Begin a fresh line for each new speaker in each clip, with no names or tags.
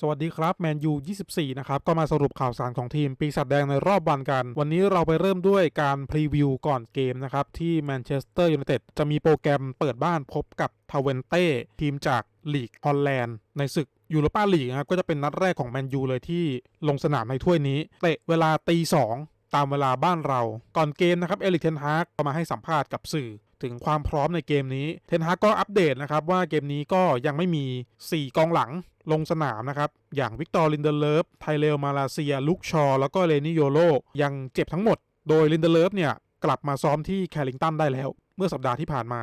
สวัสดีครับแมนยู 24 นะครับ ก็มาสรุปข่าวสารของทีม ปีศาจแดงในรอบวันกัน วันนี้เราไปเริ่มด้วยการพรีวิวก่อนเกมนะครับ ที่แมนเชสเตอร์ยูไนเต็ดจะมีโปรแกรมเปิดบ้านพบกับทาเวนเต้ทีมจากลีกฮอลแลนด์ในศึกยูโรปาลีกนะครับก็จะเป็นนัดแรกของแมนยูเลยที่ลงสนามในถ้วยนี้ เตะเวลาตีสองตามเวลาบ้านเรา ก่อนเกมนะครับเอลิกเทนฮากก็มาให้สัมภาษณ์กับสื่อ ถึงความพร้อมในเกมนี้ เทนฮากก็อัปเดตนะครับว่าเกมนี้ก็ยังไม่มี 4 กองหลังลงสนามนะครับ อย่างวิกตอร์ลินเดเลฟ ไทเลลมาลาเซีย ลุกชอ แล้วก็เลนิโยโลยังเจ็บทั้งหมด โดยลินเดเลฟเนี่ยกลับมาซ้อมที่แคลิงตันได้แล้ว เมื่อสัปดาห์ที่ผ่านมา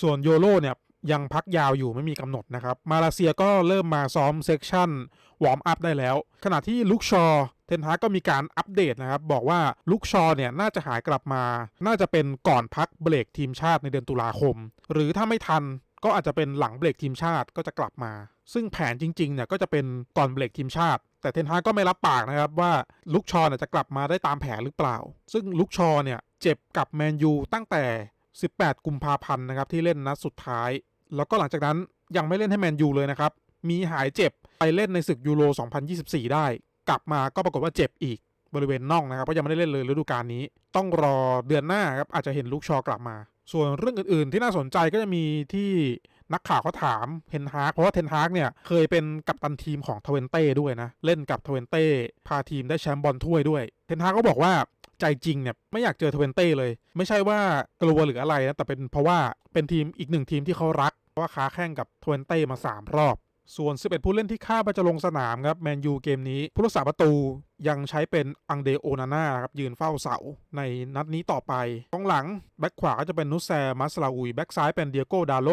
ส่วนโยโลเนี่ยยังพักยาวอยู่ไม่มีกำหนดนะครับ มาเลเซียก็เริ่มมาซ้อมเซกชันวอร์มอัพได้แล้ว ขณะที่ลุกชอ เทนฮาก็มีการอัปเดตนะครับบอกว่าลุกชอเนี่ยน่าจะหายกลับมา น่าจะเป็นก่อนพักเบรกทีมชาติในเดือนตุลาคม หรือถ้าไม่ทันก็อาจจะเป็นหลังเบรกทีมชาติก็จะกลับมา ซึ่งแผนจริงๆเนี่ยก็จะเป็นก่อนเบรกทีมชาติ แต่เทนฮาก็ไม่รับปากนะครับว่าลุกชอจะกลับมาได้ตามแผนหรือเปล่า ซึ่งลุกชอเนี่ยเจ็บกับแมนยูตั้งแต่ 18 กุมภาพันธ์นะครับที่เล่นนัดสุดท้าย แล้วก็หลังจากนั้นยังไม่เล่นให้แมนยูเลยนะครับมีหายเจ็บไปเล่นในศึกยูโร 2024 ได้ กลับมาก็ปรากฏว่าเจ็บอีกบริเวณน่องนะครับก็ยังไม่ได้เล่นเลยฤดูกาลนี้ ต้องรอเดือนหน้าครับอาจจะเห็นลูกชอกลับมา ส่วนเรื่องอื่นๆ ที่น่าสนใจก็จะมีที่นักข่าวเขาถามเทนฮากเพราะว่าเทนฮากเนี่ยเคยเป็นกัปตันทีมของทเวนเต้ด้วยนะ เล่นกับทเวนเต้พาทีมได้แชมป์บอลถ้วยด้วย เทนฮากก็บอกว่าใจจริงเนี่ยไม่อยากเจอทเวนเต้เลย ไม่ใช่ว่ากลัวหรืออะไรนะแต่เป็นเพราะว่าเป็นทีมอีกหนึ่งทีมที่เขารักเพราะว่าค้าแข่งกับทเวนเต้มา 3 รอบ ส่วน 11 ผู้เล่นที่คาดว่าจะลงสนามครับแมนยูเกมนี้ ผู้รักษาประตูยังใช้เป็นอังเดโอนาน่าครับยืนเฝ้าเสาในนัดนี้ต่อไปกองหลัง แบ็คขวาก็จะเป็นนุสแซมัสลาอุย แบ็คซ้ายเป็นเดียโกดาโล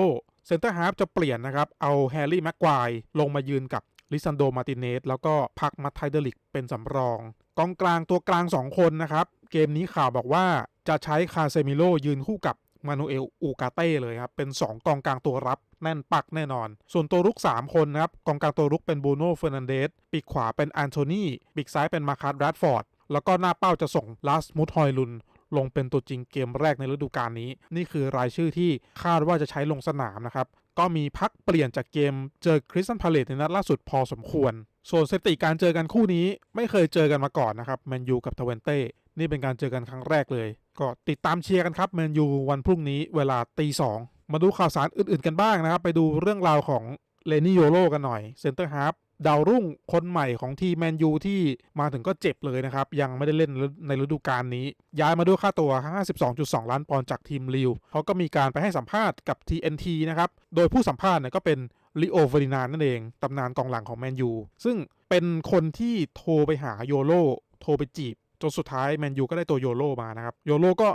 เซนเตอร์ฮาร์ฟจะเปลี่ยนนะครับ เอาแฮร์รี่แม็กควายลงมายืนกับลิซันโดมาติเนสแล้วก็พักมัตไทเดลิกเป็นสำรอง กองกลางตัวกลาง 2 คนนะครับ เกมนี้ข่าวบอกว่าจะใช้คาเซมิโลยืนคู่กับ มานูเอลอูกาเต้เลยครับ เป็น 2 กองกลางตัวรับแน่นปักแน่นอน ส่วนตัวรุก 3 คนนะครับ กองกลางตัวรุกเป็นบูโน่เฟอร์นันเดสปีกขวาเป็นแอนโทนีปีกซ้ายเป็นมาคัสแรดฟอร์ดแล้วก็หน้าเป้าจะส่งลาสมุทฮอยลุนลงเป็นตัวจริงเกมแรกในฤดูกาลนี้ นี่คือรายชื่อที่คาดว่าจะใช้ลงสนามนะครับ ก็มีพักเปลี่ยนจากเกมเจอคริสตันพาเลตในนัดล่าสุดพอสมควร ส่วนสถิติการเจอกันคู่นี้ไม่เคยเจอกันมาก่อนนะครับแมนยูกับทเวนเต้ นี่เป็นการเจอกันครั้งแรกเลย ก็ติดตามเชียร์กันครับแมนยูวันพรุ่งนี้เวลาตีสองมาดูข่าวสารอื่นๆกันบ้างนะครับ ไปดูเรื่องราวของเลนี่โยโลกันหน่อยเซนเตอร์ฮาร์ฟดาวรุ่งคนใหม่ของทีมแมนยูที่มาถึงก็เจ็บเลยนะครับ ยังไม่ได้เล่นในฤดูกาลนี้ ย้ายมาด้วยค่าตัว 52.2 ล้านปอนด์จากทีมลิวเขาก็มีการไปให้สัมภาษณ์กับ TNT นะครับ โดยผู้สัมภาษณ์เนี่ยก็เป็นลิโอเฟอรินานนั่นเอง ตำนานกองหลังของแมนยูซึ่งเป็นคนที่โทรไปหาโยโลโทรไปจีบ จนสุดท้ายแมนยูก็ได้ตัวโยโลมานะครับโยโลก็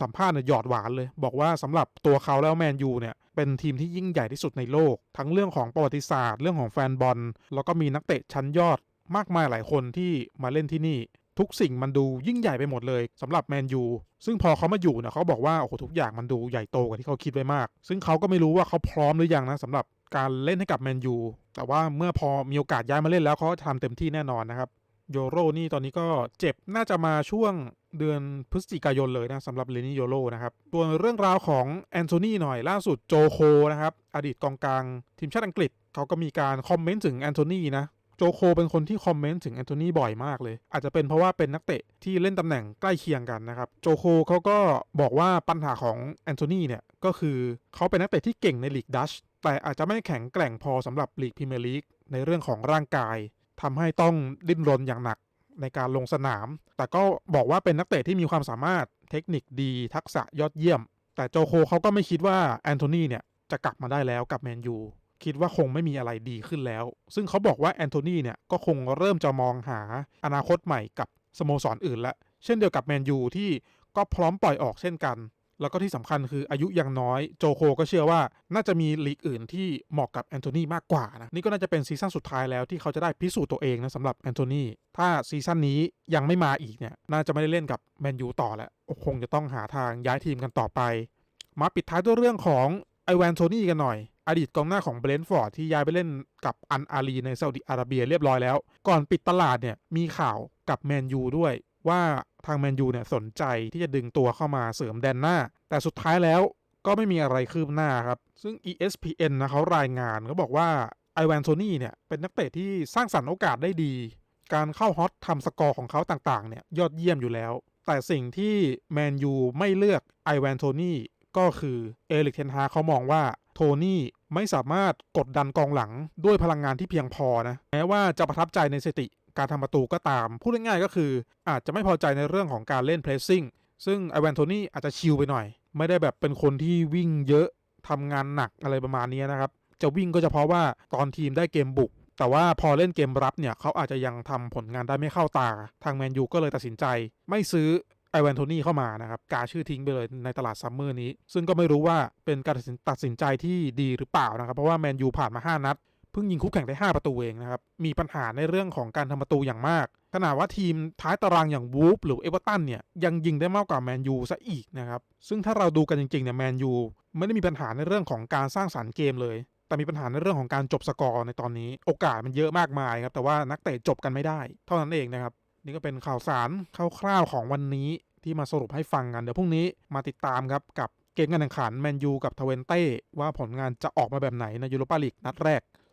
สัมภาษณ์เนี่ยหยอดหวานเลย บอกว่าสำหรับตัวเขาแล้วแมนยูเนี่ยเป็นทีมที่ยิ่งใหญ่ที่สุดในโลก ทั้งเรื่องของประวัติศาสตร์ เรื่องของแฟนบอล แล้วก็มีนักเตะชั้นยอดมากมายหลายคนที่มาเล่นที่นี่ ทุกสิ่งมันดูยิ่งใหญ่ไปหมดเลยสำหรับแมนยูซึ่งพอเขามาอยู่เนี่ยเขาบอกว่าโอ้โหทุกอย่างมันดูใหญ่โตกว่าที่เขาคิดไว้มาก ซึ่งเขาก็ไม่รู้ว่าเขาพร้อมหรือยังนะสำหรับการเล่นให้กับแมนยูแต่ว่าเมื่อพอมีโอกาสย้ายมาเล่นแล้วเขาทำเต็มที่แน่นอนนะครับ โยโรนี่ตอนนี้ก็เจ็บน่าจะมาช่วงเดือนพฤศจิกายนเลยนะสำหรับเลนี่โยโรนะครับส่วเรื่องราวของแอนโทนีหน่อยล่าสุดโจโคนะครับ อดีตกองกลางทีมชาติอังกฤษ เขาก็มีการคอมเมนต์ถึงแอนโทนีนะโจโคเป็นคนที่คอมเมนต์ถึงแอนโทนีบ่อยมากเลย อาจจะเป็นเพราะว่าเป็นนักเตะที่เล่นตำแหน่งใกล้เคียงกันนะครับ โจโคเขาก็บอกว่าปัญหาของแอนโทนีเนี่ยก็คือเขาเป็นนักเตะที่เก่งในลีกดัชแต่อาจจะไม่แข็งแกร่งพอสำหรับลีกพรีเมียร์ลีกในเรื่องของร่างกาย ทำให้ต้องดิ้นรนอย่างหนักในการลงสนาม แต่ก็บอกว่าเป็นนักเตะที่มีความสามารถเทคนิคดี ทักษะยอดเยี่ยม แต่โจโคเขาก็ไม่คิดว่าแอนโทนีเนี่ยจะกลับมาได้แล้วกับแมนยูคิดว่าคงไม่มีอะไรดีขึ้นแล้ว ซึ่งเขาบอกว่าแอนโทนีเนี่ยก็คงเริ่มจะมองหาอนาคตใหม่กับสโมสรออื่นละ เช่นเดียวกับแมนยูที่ก็พร้อมปล่อยออกเช่นกัน แล้วก็ที่สำคัญคืออายุยังน้อยโจโคก็เชื่อว่าน่าจะมีลีกอื่นที่เหมาะกับแอนโทนีมากกว่านะนี่ก็น่าจะเป็นซีซั่นสุดท้ายแล้วที่เขาจะได้พิสูจน์ตัวเองนะสำหรับแอนโทนีถ้าซีซั่นนี้ยังไม่มาอีกเนี่ยน่าจะไม่ได้เล่นกับแมนยูต่อแล้วคงจะต้องหาทางย้ายทีมกันต่อไป มาปิดท้ายด้วยเรื่องของไอแวนโทนีกันหน่อยอดีตกองหน้าของเบรนท์ฟอร์ดที่ย้ายไปเล่นกับอันอาลีในซาอุดิอาระเบียเรียบร้อยแล้ว ก่อนปิดตลาดเนี่ยมีข่าวกับแมนยูด้วยว่า ทางแมนยูเนี่ยสนใจที่จะดึงตัวเข้ามาเสริมแดนหน้า แต่สุดท้ายแล้วก็ไม่มีอะไรคืบหน้าครับ ซึ่ง ESPN นะเขารายงานเขาบอกว่าไอแวนโซนี่เนี่ยเป็นนักเตะที่สร้างสรรค์โอกาสได้ดี การเข้าฮอตทำสกอร์ของเขาต่างๆเนี่ยยอดเยี่ยมอยู่แล้ว แต่สิ่งที่แมนยูไม่เลือกไอแวนโทนี่ก็คือเอลิกเทนฮาเขามองว่าโทนี่ไม่สามารถกดดันกองหลังด้วยพลังงานที่เพียงพอนะ แม้ว่าจะประทับใจในสติ การทำประตูก็ตาม พูดง่ายๆก็คือ อาจจะไม่พอใจในเรื่องของการเล่นเพรสซิ่งซึ่งไอแวนโทนี่อาจจะชิลไปหน่อย ไม่ได้แบบเป็นคนที่วิ่งเยอะทำงานหนักอะไรประมาณนี้นะครับ จะวิ่งก็เฉพาะว่าตอนทีมได้เกมบุก แต่ว่าพอเล่นเกมรับเนี่ยเขาอาจจะยังทำผลงานได้ไม่เข้าตา ทางแมนยูก็เลยตัดสินใจ ไม่ซื้อไอแวนโทนี่เข้ามานะครับ กาชื่อทิ้งไปเลยในตลาดซัมเมอร์นี้ ซึ่งก็ไม่รู้ว่าเป็นการตัดสินตัดสินใจที่ดีหรือเปล่านะครับ เพราะว่าแมนยูผ่านมา 5 นัด เพิ่งยิงคู่แข่งได้ 5 ประตูเองนะครับ มีปัญหาในเรื่องของการทำประตูอย่างมากขนาดว่าทีมท้ายตารางอย่างวูฟหรือเอเวอร์ตันเนี่ยยังยิงได้มากกว่าแมนยูซะอีกนะครับ ซึ่งถ้าเราดูกันจริงๆเนี่ยแมนยูไม่ได้มีปัญหาในเรื่องของการสร้างสรรค์เกมเลย แต่มีปัญหาในเรื่องของการจบสกอร์ในตอนนี้ โอกาสมันเยอะมากมายครับ แต่ว่านักเตะจบกันไม่ได้ เท่านั้นเองนะครับ นี่ก็เป็นข่าวสารคร่าวๆของวันนี้ที่มาสรุปให้ฟังกัน เดี๋ยวพรุ่งนี้มาติดตามครับกับเกมการแข่งขันแมนยูกับทเวนเต้ว่าผลงานจะออกมาแบบไหนในยูโรปาลีกนัดแรก